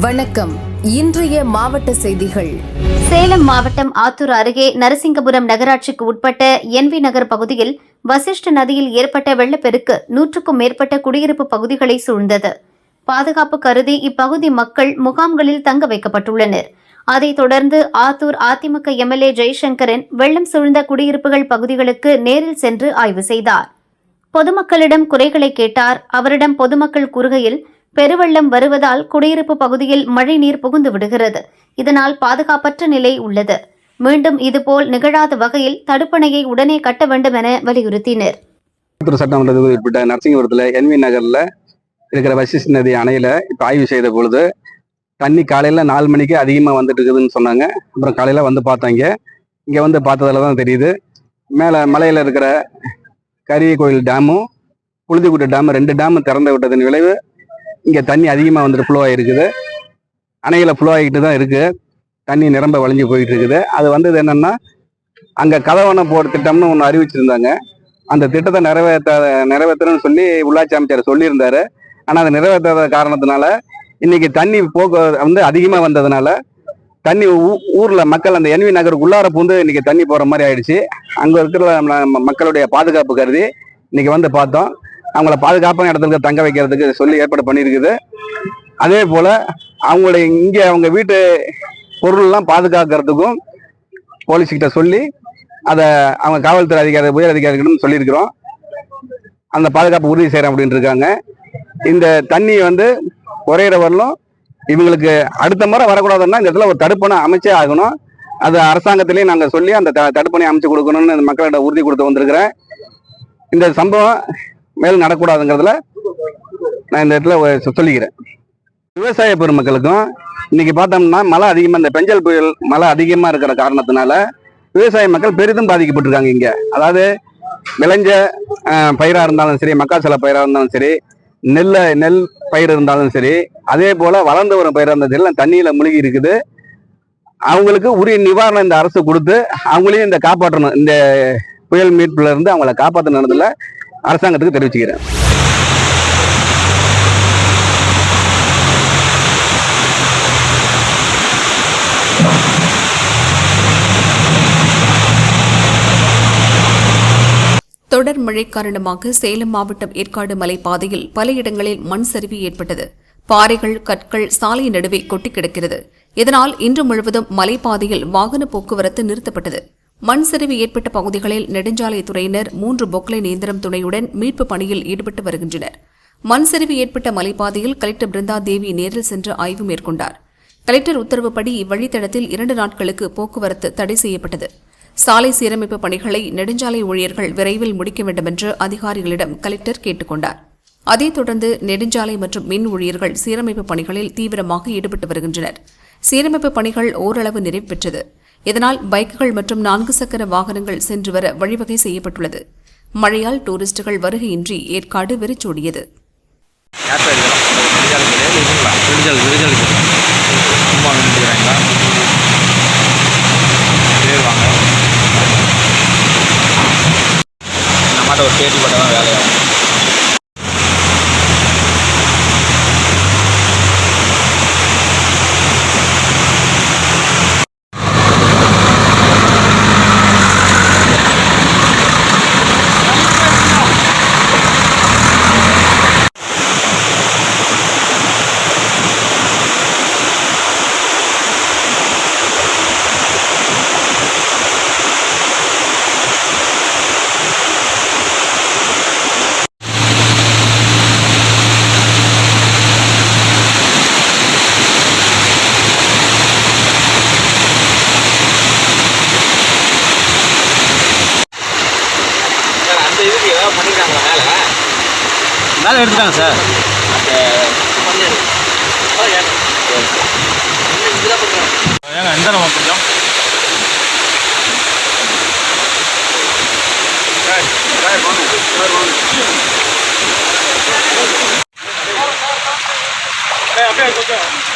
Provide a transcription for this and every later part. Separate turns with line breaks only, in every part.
வணக்கம். இன்றைய மாவட்ட செய்திகள்.
சேலம் மாவட்டம் ஆத்தூர் அருகே நரசிங்கபுரம் நகராட்சிக்கு உட்பட்ட என் வி நகர் பகுதியில் வசிஷ்ட நதியில் ஏற்பட்ட வெள்ளப்பெருக்கு நூற்றுக்கும் மேற்பட்ட குடியிருப்பு பகுதிகளை சூழ்ந்தது. பாதுகாப்பு கருதி இப்பகுதி மக்கள் முகாம்களில் தங்க வைக்கப்பட்டுள்ளனர். அதைத் தொடர்ந்து ஆத்தூர் அதிமுக எம்எல்ஏ ஜெய்சங்கரன் வெள்ளம் சூழ்ந்த குடியிருப்புகள் பகுதிகளுக்கு நேரில் சென்று ஆய்வு செய்தார். பொதுமக்களிடம் குறைகளை கேட்டார். அவரிடம் பொதுமக்கள் கூறுகையில் பெருவெள்ளம் வருவதால் குடியிருப்பு பகுதியில் மழைநீர் புகுந்து விடுகிறது. இதனால் பாதுகாப்பற்ற நிலை உள்ளது. மீண்டும் இதுபோல் நிகழாத வகையில் தடுப்பணையை உடனே கட்ட வேண்டும் என வலியுறுத்தினர்.
சட்டமன்ற தொகுதி உட்பட்ட நரசிங்கபுரத்தில் என்வி நகரில் இருக்கிற வசிஷ் நதி அணையில் இப்போ ஆய்வு செய்த பொழுது தண்ணி காலையில் நாலு மணிக்கு அதிகமாக வந்துட்டு இருக்குதுன்னு சொன்னாங்க. அப்புறம் காலையில் வந்து பார்த்தாங்க. இங்கே வந்து பார்த்ததில் தான் தெரியுது. மேலே மலையில் இருக்கிற கரிய கோயில் டேமும் புழுதிக்குட்டை டேமு ரெண்டு டேமும் திறந்து விட்டதன் விளைவு இங்கே தண்ணி அதிகமாக வந்துட்டு ஃப்ளோ ஆகிருக்குது அணையில் ஃப்ளோ ஆகிட்டு தான் இருக்குது தண்ணி நிரம்ப வழிஞ்சு போயிட்டு இருக்குது. அது வந்தது என்னென்னா அங்கே கதவணை போட திட்டம்னு ஒன்று அறிவிச்சிருந்தாங்க. அந்த திட்டத்தை நிறைவேற்ற நிறைவேற்றணும்னு சொல்லி உள்ளாட்சி அமைச்சர் சொல்லியிருந்தாரு. ஆனால் அதை நிறைவேற்றாத காரணத்தினால இன்னைக்கு தண்ணி போக்கு வந்து அதிகமாக வந்ததுனால தண்ணி ஊ- மக்கள் அந்த என்வி நகருக்கு உள்ளார பூந்து இன்னைக்கு தண்ணி போகிற மாதிரி ஆயிடுச்சு. அங்கே இருக்கிற மக்களுடைய பாதுகாப்பு கருதி இன்னைக்கு வந்து பார்த்தோம். அவங்கள பாதுகாப்பான இடத்துல தங்க வைக்கிறதுக்கு சொல்லி ஏற்பாடு பண்ணியிருக்குது. அதே போல் அவங்களுடைய இங்கே அவங்க வீட்டு பொருள்லாம் பாதுகாக்கிறதுக்கும் போலீஸ்கிட்ட சொல்லி அதை அவங்க காவல்துறை அதிகாரி உயர் அதிகாரிகளும் சொல்லியிருக்கிறோம். அந்த பாதுகாப்பு உறுதி செய்கிறோம் அப்படின்னு இருக்காங்க. இந்த தண்ணி வந்து குறையிற வரலும் இவங்களுக்கு அடுத்த முறை வரக்கூடாதுன்னா இந்த இடத்துல ஒரு தடுப்பணை அமைச்சே ஆகணும். அது அரசாங்கத்திலேயே நாங்கள் சொல்லி அந்த த- தடுப்பணை அமைச்சு கொடுக்கணும்னு இந்த மக்களிடம் உறுதி கொடுத்து வந்திருக்கிறேன். இந்த சம்பவம் மேல் நடக்கூடாதுங்கிறதுல நான் இந்த இடத்துல சொல்லிக்கிறேன். விவசாய பெருமக்களுக்கும் இன்னைக்கு பார்த்தோம்னா மழை அதிகமாக இந்த பெஞ்சல் புயல் மழை அதிகமாக இருக்கிற காரணத்தினால விவசாய மக்கள் பெரிதும் பாதிக்கப்பட்டிருக்காங்க இங்கே. அதாவது விளைஞ்ச பயிராக இருந்தாலும் சரி மக்காச்சோள பயிராக இருந்தாலும் சரி நெல்லை நெல் பயிர் இருந்தாலும் சரி அதே போல் வளர்ந்து வரும் பயிராக இருந்தாலும் சரி எல்லாம் முழுகி இருக்குது. அவங்களுக்கு உரிய நிவாரணம் இந்த அரசு கொடுத்து அவங்களையும் இந்த காப்பாற்றணும். இந்த புயல் மீட்புல இருந்து அவங்கள காப்பாற்றணுன்றதுல அரசாங்கத்துக்கு தெரிவிச்சுக்கிறேன்.
தொடர் மழை காரணமாக சேலம் மாவட்டம் ஏற்காடு மலைப்பாதையில் பல இடங்களில் மண் சரிவு ஏற்பட்டது. பாறைகள் கற்கள் சாலை நடுவே கொட்டி கிடக்கிறது. இதனால் இன்று முழுவதும் மலைப்பாதையில் வாகன போக்குவரத்து நிறுத்தப்பட்டது. மண் சரிவு ஏற்பட்ட பகுதிகளில் நெடுஞ்சாலைத்துறையினர் மூன்று பொக்லைன் இயந்திரம் துணையுடன் மீட்பு பணியில் ஈடுபட்டு வருகின்றனர். மண் சரிவு ஏற்பட்ட மலைப்பாதையில் கலெக்டர் பிருந்தா தேவி நேரில் சென்று ஆய்வு மேற்கொண்டார். கலெக்டர் உத்தரவுப்படி இவ்வழித்தடத்தில் இரண்டு நாட்களுக்கு போக்குவரத்து தடை செய்யப்பட்டது. சாலை சீரமைப்பு பணிகளை நெடுஞ்சாலை ஊழியர்கள் விரைவில் முடிக்க வேண்டுமென்று அதிகாரிகளிடம் கலெக்டர் கேட்டுக்கொண்டார். அதைத் தொடர்ந்து நெடுஞ்சாலை மற்றும் மின் ஊழியர்கள் சீரமைப்பு பணிகளில் தீவிரமாக ஈடுபட்டு வருகின்றனர். சீரமைப்பு பணிகள் ஓரளவு நிறைவு பெற்றது. இதனால் பைக்குகள் மற்றும் நான்கு சக்கர வாகனங்கள் சென்று வர வழிவகை செய்யப்பட்டுள்ளது. மழையால் டூரிஸ்டுகள் வருகையின்றி ஏற்காடு வெறிச்சோடியது.
ஒரு பேட்டி போட்டால் தான் வேலையாகும் சார் அந்த இதுக்கு ஏதாவது பண்ணிருக்காங்களா மேலே மேலே எடுத்துட்டாங்க சார். ஏங்க எந்த நம்ம கொஞ்சம் அப்படியே கொஞ்சம்.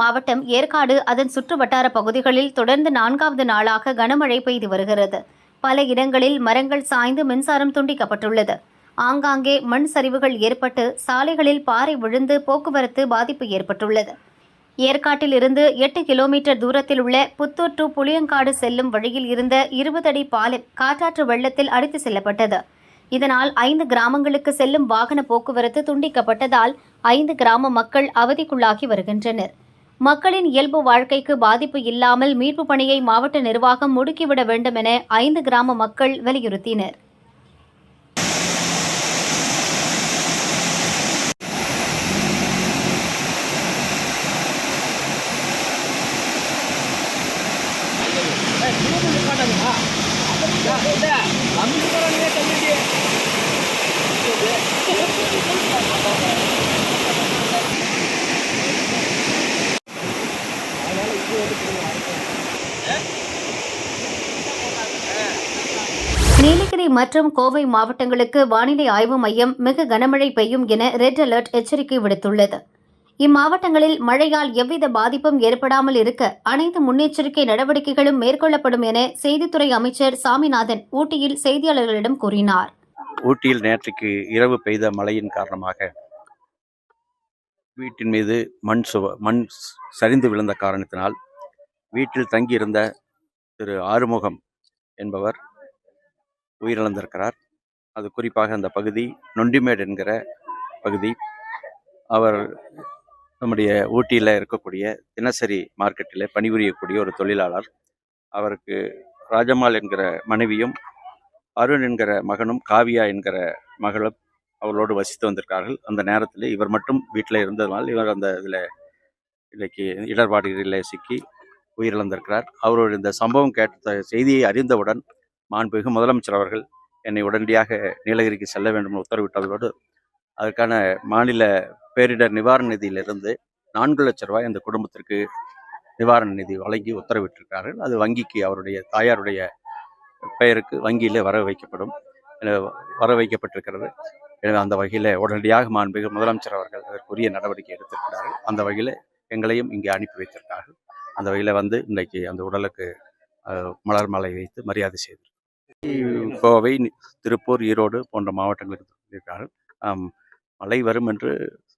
மாவட்டம் ஏற்காடு அதன் சுற்றுவட்டார பகுதிகளில் தொடர்ந்து நான்காவது நாளாக கனமழை பெய்து வருகிறது. பல இடங்களில் மரங்கள் சாய்ந்து மின்சாரம் துண்டிக்கப்பட்டுள்ளது. ஆங்காங்கே மண் சரிவுகள் ஏற்பட்டு சாலைகளில் பாறை விழுந்து போக்குவரத்து பாதிப்பு ஏற்பட்டுள்ளது. ஏற்காட்டிலிருந்து எட்டு கிலோமீட்டர் தூரத்தில் உள்ள புத்தூர் டு புளியங்காடு செல்லும் வழியில் இருந்த இருபது அடி பாலம் காற்றாற்று வெள்ளத்தில் அடித்து செல்லப்பட்டது. இதனால் ஐந்து கிராமங்களுக்கு செல்லும் வாகன போக்குவரத்து துண்டிக்கப்பட்டதால் ஐந்து கிராம மக்கள் அவதிக்குள்ளாகி வருகின்றனர். மக்களின் இயல்பு வாழ்க்கைக்கு பாதிப்பு இல்லாமல் மீட்பு பணியை மாவட்ட நிர்வாகம் முடுக்கிவிட வேண்டும் என ஐந்து கிராம மக்கள் வலியுறுத்தினர். மற்றும் கோவை மாவட்டங்களுக்கு வானிலை ஆய்வு மையம் மிக கனமழை பெய்யும் என ரெட் அலர்ட் எச்சரிக்கை விடுத்துள்ளது. இம்மாவட்டங்களில் மழையால் எவ்வித பாதிப்பும் ஏற்படாமல் இருக்க அனைத்து முன்னெச்சரிக்கை நடவடிக்கைகளும் மேற்கொள்ளப்படும் என செய்தித்துறை அமைச்சர் சாமிநாதன் ஊட்டியில் செய்தியாளர்களிடம் கூறினார்.
ஊட்டியில் நேற்றுக்கு இரவு பெய்த மழையின் காரணமாக வீட்டின் மீது மண் சுவ மண் சரிந்து விழுந்த காரணத்தினால் வீட்டில் தங்கியிருந்த திரு ஆறுமுகம் என்பவர் உயிரிழந்திருக்கிறார். அது குறிப்பாக அந்த பகுதி நொண்டிமேடு என்கிற பகுதி. அவர் நம்முடைய ஊட்டியில் இருக்கக்கூடிய தினசரி மார்க்கெட்டில் பணிபுரியக்கூடிய ஒரு தொழிலாளர். அவருக்கு ராஜம்மாள் என்கிற மனைவியும் அருண் என்கிற மகனும் காவியா என்கிற மகளும் அவர்களோடு வசித்து வந்திருக்கார்கள் அந்த நேரத்தில் இவர் மட்டும் வீட்டில் இருந்ததனால் இவர் அந்த இதில் இன்றைக்கு இடர்பாடுகளில் சிக்கி உயிரிழந்திருக்கிறார். அவருடைய இந்த சம்பவம் கேட்ட செய்தியை அறிந்தவுடன் மாண்புமிகு முதலமைச்சர் அவர்கள் என்னை உடனடியாக நீலகிரிக்கு செல்ல வேண்டும் என்று உத்தரவிட்டதோடு அதற்கான மாநில பேரிடர் நிவாரண நிதியிலிருந்து நான்கு லட்சம் ரூபாய் அந்த குடும்பத்திற்கு நிவாரண நிதி வழங்கி உத்தரவிட்டிருக்கிறார்கள். அது வங்கிக்கு அவருடைய தாயாருடைய பெயருக்கு வங்கியில் வர வைக்கப்படும். வர வைக்கப்பட்டிருக்கிறது. எனவே அந்த வகையில் உடனடியாக மாண்புமிகு முதலமைச்சர் அவர்கள் அதற்குரிய நடவடிக்கை எடுத்திருக்கிறார்கள். அந்த வகையில் எங்களையும் இங்கே அனுப்பி வைத்திருக்கிறார்கள். அந்த வகையில் வந்து இன்றைக்கு அந்த உடலுக்கு மலர் மாலை வைத்து மரியாதை செய்து கோவை திருப்பூர் ஈரோடு போன்ற மாவட்டங்களுக்கு ஆம், மழை வரும் என்று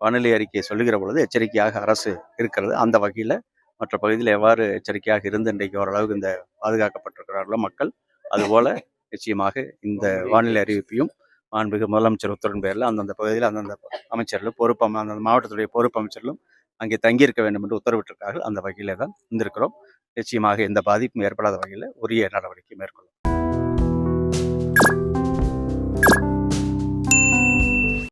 வானிலை அறிக்கை சொல்லுகிற பொழுது எச்சரிக்கையாக அரசு இருக்கிறது. அந்த வகையில் மற்ற பகுதியில் எவ்வாறு எச்சரிக்கையாக இருந்து இன்றைக்கு ஓரளவுக்கு இந்த பாதுகாக்கப்பட்டிருக்கிறார்களோ மக்கள் அதுபோல நிச்சயமாக இந்த வானிலை அறிவிப்பையும் மாண்புமிகு முதலமைச்சர் உத்தரவின் பேரில் அந்தந்த பகுதியில் அந்தந்த அமைச்சர்களும் பொறுப்பு அந்தந்த மாவட்டத்துடைய பொறுப்பு அமைச்சர்களும் அங்கே தங்கியிருக்க வேண்டும் என்று உத்தரவிட்டிருக்கார்கள். அந்த வகையிலே தான் இருந்திருக்கிறோம் நிச்சயமாக எந்த பாதிப்பும் ஏற்படாத வகையில் உரிய நடவடிக்கை மேற்கொள்ளும்